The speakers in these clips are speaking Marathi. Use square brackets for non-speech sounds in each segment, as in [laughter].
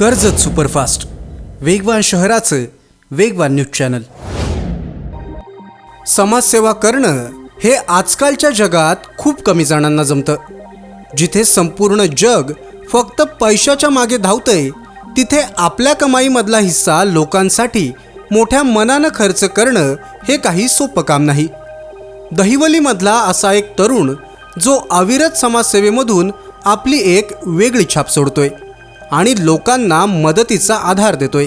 कर्जत सुपरफास्ट. वेगवान शहराचं वेगवान न्यूज चॅनल. समाजसेवा करणं हे आजकालच्या जगात खूप कमी जणांना जमतं. जिथे संपूर्ण जग फक्त पैशाच्या मागे धावतंय तिथे आपल्या कमाईमधला हिस्सा लोकांसाठी मोठ्या मनानं खर्च करणं हे काही सोपं काम नाही. दहिवलीमधला असा एक तरुण जो अविरत समाजसेवेमधून आपली एक वेगळी छाप सोडतोय. आणि लोकांना मदतीचा आधार देतोय.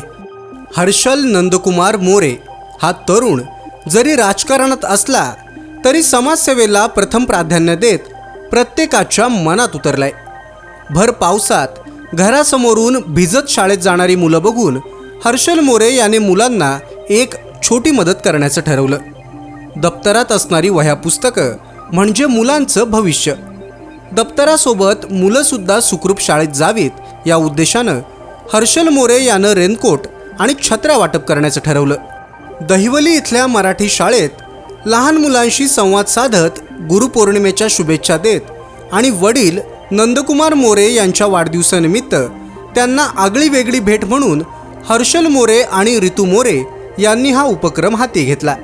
हर्षल नंदकुमार मोरे हा तरुण जरी राजकारणात असला तरी समाजसेवेला प्रथम प्राधान्य देत प्रत्येकाच्या मनात उतरलाय. भर पावसात घरासमोरून भिजत शाळेत जाणारी मुलं बघून हर्षल मोरे याने मुलांना एक छोटी मदत करण्याचं ठरवलं. दप्तरात असणारी वह्या पुस्तकं म्हणजे मुलांचं भविष्य. दप्तरासोबत मुलंसुद्धा सुखरूप शाळेत जावीत या उद्देशानं हर्षल मोरे यानं रेनकोट आणि छत्र्या वाटप करण्याचं ठरवलं. दहिवली इथल्या मराठी शाळेत लहान मुलांशी संवाद साधत गुरुपौर्णिमेच्या शुभेच्छा देत आणि वडील नंदकुमार मोरे यांच्या वाढदिवसानिमित्त त्यांना आगळी वेगळी भेट म्हणून हर्षल मोरे आणि रितू मोरे यांनी हा उपक्रम हाती घेतला.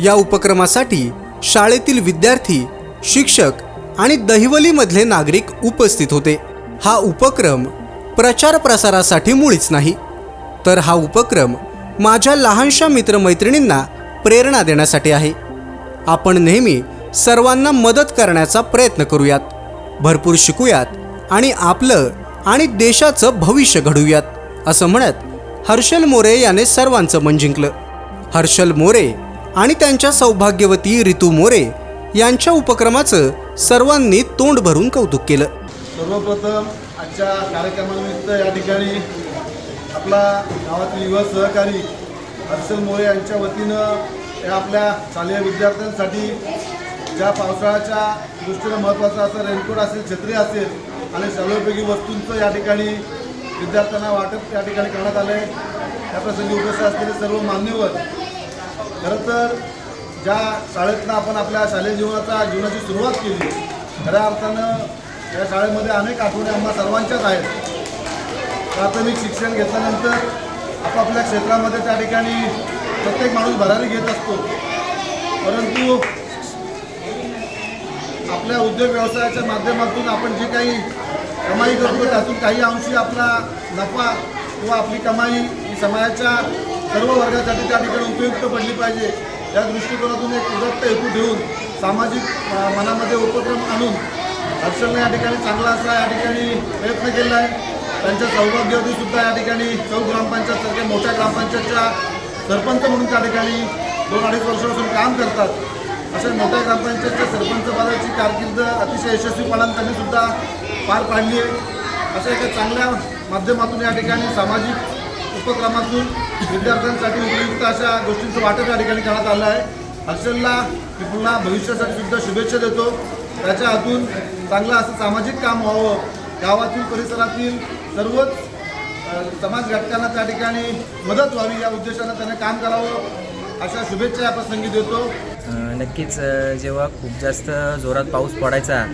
या उपक्रमासाठी शाळेतील विद्यार्थी शिक्षक आणि दहिवलीमधले नागरिक उपस्थित होते. हा उपक्रम प्रचार प्रसारासाठी मुळीच नाही तर हा उपक्रम माझ्या लहानशा मित्रमैत्रिणींना प्रेरणा देण्यासाठी आहे. आपण नेहमी सर्वांना मदत करण्याचा प्रयत्न करूयात भरपूर शिकूयात आणि आपलं आणि देशाचं भविष्य घडूयात असं म्हणत हर्षल मोरे याने सर्वांचं मन जिंकलं. हर्षल मोरे आणि त्यांच्या सौभाग्यवती रितू मोरे यांच्या उपक्रमाचं सर्वांनी तोंड भरून कौतुक केलं. सर्वप्रथम आजच्या कार्यक्रमानिमित्त या ठिकाणी आपला गावातील युवा सहकारी हर्षल मोरे यांच्या वतीनं या आपल्या शालेय विद्यार्थ्यांसाठी ज्या पावसाळ्याच्या दृष्टीनं महत्त्वाचं असं रेनकोट असेल छत्री असेल आणि सर्वपैकी वस्तूंचं या ठिकाणी विद्यार्थ्यांना वाटप या ठिकाणी करण्यात आलं आहे त्याप्रसंगी उपस्थित असलेले सर्व मान्यवर. खरं तर ज्या शाळेतनं आपण आपल्या शालेय जीवनाचा जीवनाची सुरुवात केली खऱ्या अर्थानं या शाळेमध्ये अनेक आठवणी आम्हा सर्वांच्याच आहेत. प्राथमिक शिक्षण घेतल्यानंतर आपापल्या क्षेत्रामध्ये त्या ठिकाणी प्रत्येक माणूस भरारी घेत असतो. परंतु आपल्या उद्योग व्यवसायाच्या माध्यमातून आपण जे काही कमाई करतो त्यातून काही अंशी आपला नफा किंवा आपली कमाई ही समाजाच्या सर्व वर्गासाठी त्या ठिकाणी उपयुक्त पडली पाहिजे. या दृष्टिकोनातून एक उदत्त हेतू देऊन सामाजिक मनामध्ये उपक्रम आणून हर्षलने या ठिकाणी चांगला असा या ठिकाणी प्रयत्न केला आहे. त्यांच्या सौभाग्यवती सुद्धा या ठिकाणी चौ ग्रामपंचायतसारख्या मोठ्या ग्रामपंचायतच्या सरपंच म्हणून त्या ठिकाणी दोन अडीच वर्षापासून काम करतात. अशा मोठ्या ग्रामपंचायतच्या सरपंच पदाची कारकिर्द अतिशय यशस्वीपणाने त्यांनी सुद्धा पार पाडली आहे. अशा एका चांगल्या माध्यमातून या ठिकाणी सामाजिक उपक्रमातून विद्यार्थ्यांसाठी उपयुक्त अशा गोष्टींचं वाटप या ठिकाणी करण्यात आलं आहे. हर्षलला मी पुन्हा भविष्यासाठी सुद्धा शुभेच्छा देतो. त्याच्या हातून चांगलं असं सामाजिक काम व्हावं. गावातील परिसरातील सर्वच समाज घटकांना त्या ठिकाणी मदत व्हावी या उद्देशानं त्याने काम करावं. अशा शुभेच्छा या प्रसंगी देतो. नक्कीच जेव्हा खूप जास्त जोरात पाऊस पडायचा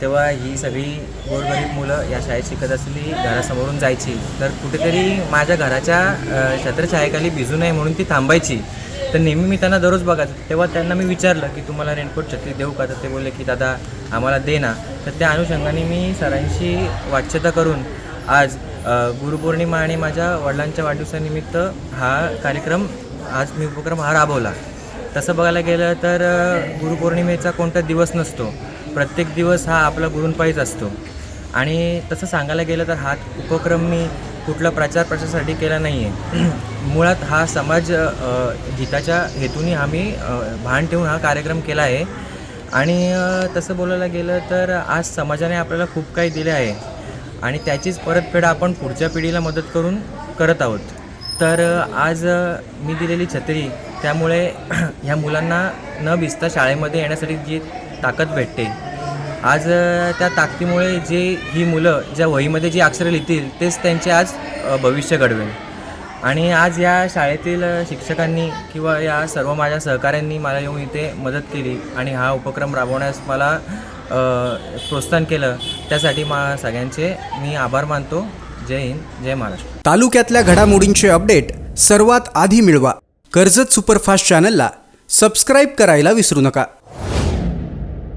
तेव्हा ही सगळी गोरगरीब मुलं या शाळेत शिकत असली घरासमोरून जायची तर कुठेतरी माझ्या घराच्या अ, छत्रछायेखाली भिजू नये म्हणून ती थांबायची. तर नेहमी मी त्यांना दररोज बघायचं. तेव्हा त्यांना मी विचारलं की तुम्हाला रेनकोट छत्री देऊ का? तर ते बोलले की दादा आम्हाला दे ना. तर त्या अनुषंगाने मी सरांशी वाच्यता करून आज गुरुपौर्णिमा आणि माझ्या वडिलांच्या वाढदिवसानिमित्त हा कार्यक्रम आज मी उपक्रम हा राबवला. तसं बघायला गेलं तर गुरुपौर्णिमेचा कोणता दिवस नसतो. प्रत्येक दिवस हा आपला गुरुंपायीच असतो. आणि तसं सांगायला गेलं तर हा उपक्रम मी कुठला प्रचार प्रसारासाठी केला नाही आहे [clears throat] मुळात हा समाज हिताच्या हेतूने आम्ही भान ठेवून हा कार्यक्रम केला आहे. आणि तसं बोलायला गेलं तर आज समाजाने आपल्याला खूप काही दिले आहे. आणि त्याचीच परतफेड आपण पुढच्या पिढीला मदत करून करत आहोत. तर आज मी दिलेली छत्री त्यामुळे [clears throat] ह्या मुलांना न भिजता शाळेमध्ये येण्यासाठी जी ताकद भेटते आज त्या ताकदीमुळे जे ही मुलं ज्या वहीमध्ये जी अक्षरं लिहितील तेच त्यांचे आज भविष्य घडवेल आणि आज या शाळेतील शिक्षकांनी किंवा या सर्व माझ्या सहकाऱ्यांनी मला येऊन इथे मदत केली आणि हा उपक्रम राबवण्यास मला प्रोत्साहन केलं त्यासाठी मा सगळ्यांचे मी आभार मानतो. जय हिंद जय महाराष्ट्र. तालुक्यातल्या घडामोडींचे अपडेट सर्वात आधी मिळवा. कर्जत सुपरफास्ट चॅनलला सबस्क्राईब करायला विसरू नका.